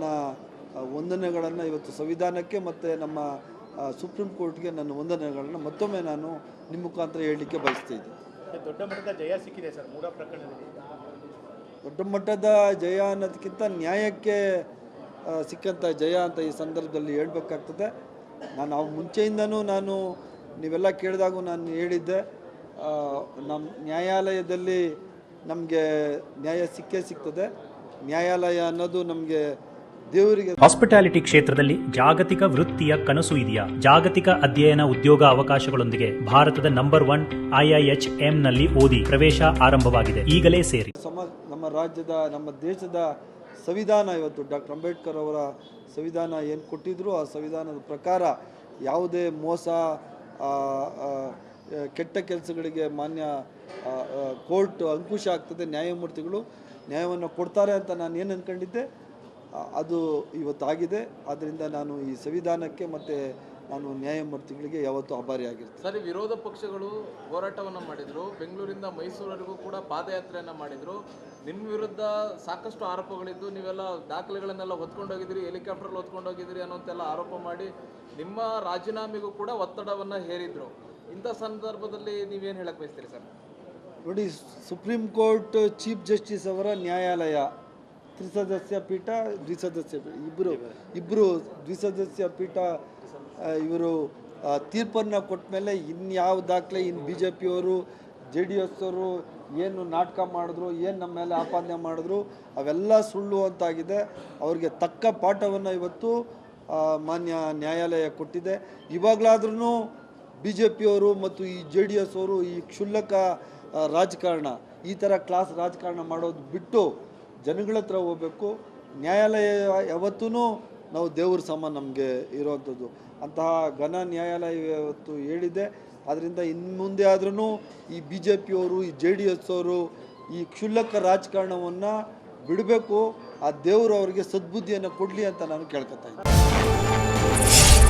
ನನ್ನ ವಂದನೆಗಳನ್ನು ಇವತ್ತು ಸಂವಿಧಾನಕ್ಕೆ ಮತ್ತು ನಮ್ಮ ಸುಪ್ರೀಂ ಕೋರ್ಟ್ಗೆ ನನ್ನ ವಂದನೆಗಳನ್ನು ಮತ್ತೊಮ್ಮೆ ನಾನು ನಿಮ್ಮ ಮುಖಾಂತರ ಹೇಳಲಿಕ್ಕೆ ಬಯಸ್ತಿದ್ದೆ. ದೊಡ್ಡ ಮಟ್ಟದ ಜಯ ಸಿಕ್ಕಿದೆ ಸರ್ ಮೂಡ ಪ್ರಕರಣದಲ್ಲಿ. ದೊಡ್ಡ ಮಟ್ಟದ ಜಯ ಅನ್ನೋದಕ್ಕಿಂತ ನ್ಯಾಯಕ್ಕೆ ಸಿಕ್ಕಂಥ ಜಯ ಅಂತ ಈ ಸಂದರ್ಭದಲ್ಲಿ ಹೇಳಬೇಕಾಗ್ತದೆ. ನಾನು ಅವ್ರ ಮುಂಚೆಯಿಂದನೂ ನಾನು ನೀವೆಲ್ಲ ಕೇಳಿದಾಗೂ ನಾನು ಹೇಳಿದ್ದೆ. ನಮ್ಮ ನ್ಯಾಯಾಲಯದಲ್ಲಿ ನಮಗೆ ನ್ಯಾಯ ಸಿಕ್ಕೇ ಸಿಗ್ತದೆ. ನ್ಯಾಯಾಲಯ ಅನ್ನೋದು ನಮಗೆ ದೇವರಿಗೆ ಹಾಸ್ಪಿಟಾಲಿಟಿ ಕ್ಷೇತ್ರದಲ್ಲಿ ಜಾಗತಿಕ ವೃತ್ತಿಯ ಕನಸು ಇದೆಯಾ? ಜಾಗತಿಕ ಅಧ್ಯಯನ ಉದ್ಯೋಗ ಅವಕಾಶಗಳೊಂದಿಗೆ ಭಾರತದ ನಂಬರ್ ಒನ್ ಐಐಎಚ್ನಲ್ಲಿ ಓದಿ ಪ್ರವೇಶ ಆರಂಭವಾಗಿದೆ. ಈಗಲೇ ಸೇರಿ. ಸಮ ನಮ್ಮ ರಾಜ್ಯದ ನಮ್ಮ ದೇಶದ ಸಂವಿಧಾನ ಇವತ್ತು ಡಾಕ್ಟರ್ ಅಂಬೇಡ್ಕರ್ ಅವರ ಸಂವಿಧಾನ ಏನು ಕೊಟ್ಟಿದ್ರು ಆ ಸಂವಿಧಾನದ ಪ್ರಕಾರ ಯಾವುದೇ ಮೋಸ ಕೆಟ್ಟ ಕೆಲಸಗಳಿಗೆ ಮಾನ್ಯ ಕೋರ್ಟ್ ಅಂಕುಶ ಆಗ್ತದೆ ನ್ಯಾಯಮೂರ್ತಿಗಳು ನ್ಯಾಯವನ್ನು ಕೊಡ್ತಾರೆ ಅಂತ ನಾನು ಏನು ಅಂದ್ಕೊಂಡಿದ್ದೆ ಅದು ಇವತ್ತಾಗಿದೆ. ಆದ್ದರಿಂದ ನಾನು ಈ ಸಂವಿಧಾನಕ್ಕೆ ಮತ್ತು ನಾನು ನ್ಯಾಯಮೂರ್ತಿಗಳಿಗೆ ಯಾವತ್ತೂ ಆಗಿರ್ತೀನಿ. ಸರಿ ವಿರೋಧ ಪಕ್ಷಗಳು ಹೋರಾಟವನ್ನು ಮಾಡಿದರು. ಬೆಂಗಳೂರಿಂದ ಮೈಸೂರವರೆಗೂ ಕೂಡ ಪಾದಯಾತ್ರೆಯನ್ನು ಮಾಡಿದರು. ನಿಮ್ಮ ವಿರುದ್ಧ ಸಾಕಷ್ಟು ಆರೋಪಗಳಿದ್ದು ನೀವೆಲ್ಲ ದಾಖಲೆಗಳನ್ನೆಲ್ಲ ಹೊತ್ಕೊಂಡೋಗಿದ್ದೀರಿ ಹೆಲಿಕಾಪ್ಟರ್ ಹೊತ್ಕೊಂಡೋಗಿದ್ದೀರಿ ಅನ್ನೋಂತೆಲ್ಲ ಆರೋಪ ಮಾಡಿ ನಿಮ್ಮ ರಾಜೀನಾಮೆಗೂ ಕೂಡ ಒತ್ತಡವನ್ನು ಹೇರಿದರು. ಇಂಥ ಸಂದರ್ಭದಲ್ಲಿ ನೀವೇನು ಹೇಳಕ್ಕೆ ಬಯಸ್ತೀರಿ ಸರ್? ನೋಡಿ ಸುಪ್ರೀಂ ಕೋರ್ಟ್ ಚೀಫ್ ಜಸ್ಟಿಸ್ ಅವರ ನ್ಯಾಯಾಲಯ ತ್ರಿಸದಸ್ಯ ಪೀಠ, ದ್ವಿಸದಸ್ಯ ಪೀಠ. ಇಬ್ಬರು ಇಬ್ಬರು ದ್ವಿಸದಸ್ಯ ಪೀಠ ಇವರು ತೀರ್ಪನ್ನು ಕೊಟ್ಟ ಮೇಲೆ ಇನ್ಯಾವ ದಾಖಲೆ ಇನ್ನು ಬಿ ಜೆ ಪಿಯವರು ಜೆ ಡಿ ಎಸ್ ಅವರು ಏನು ನಾಟಕ ಮಾಡಿದ್ರು, ಏನು ನಮ್ಮ ಮೇಲೆ ಆಪಾದನೆ ಮಾಡಿದ್ರು, ಅವೆಲ್ಲ ಸುಳ್ಳು ಅಂತಾಗಿದೆ. ಅವ್ರಿಗೆ ತಕ್ಕ ಪಾಠವನ್ನು ಇವತ್ತು ಮಾನ್ಯ ನ್ಯಾಯಾಲಯ ಕೊಟ್ಟಿದೆ. ಇವಾಗಲಾದ್ರೂ ಬಿ ಜೆ ಪಿಯವರು ಮತ್ತು ಈ ಜೆ ಡಿ ಎಸ್ ಅವರು ಈ ಕ್ಷುಲ್ಲಕ ರಾಜಕಾರಣ, ಈ ಥರ ಕ್ಲಾಸ್ ರಾಜಕಾರಣ ಮಾಡೋದು ಬಿಟ್ಟು ಜನಗಳ ಹತ್ರ ಹೋಗಬೇಕು. ನ್ಯಾಯಾಲಯ ಯಾವತ್ತೂ ನಾವು ದೇವ್ರ ಸಮ ನಮಗೆ ಇರೋವಂಥದ್ದು ಅಂತಹ ಘನ ನ್ಯಾಯಾಲಯ ಇವತ್ತು ಹೇಳಿದೆ. ಆದ್ದರಿಂದ ಇನ್ನು ಮುಂದೆ ಆದ್ರೂ ಈ ಬಿ ಜೆ ಪಿಯವರು ಈ ಜೆ ಡಿ ಎಸ್ ಅವರು ಈ ಕ್ಷುಲ್ಲಕ ರಾಜಕಾರಣವನ್ನು ಬಿಡಬೇಕು. ಆ ದೇವರು ಅವರಿಗೆ ಸದ್ಬುದ್ಧಿಯನ್ನು ಕೊಡಲಿ ಅಂತ ನಾನು ಕೇಳ್ಕೊತಾ ಇದ್ದೀನಿ.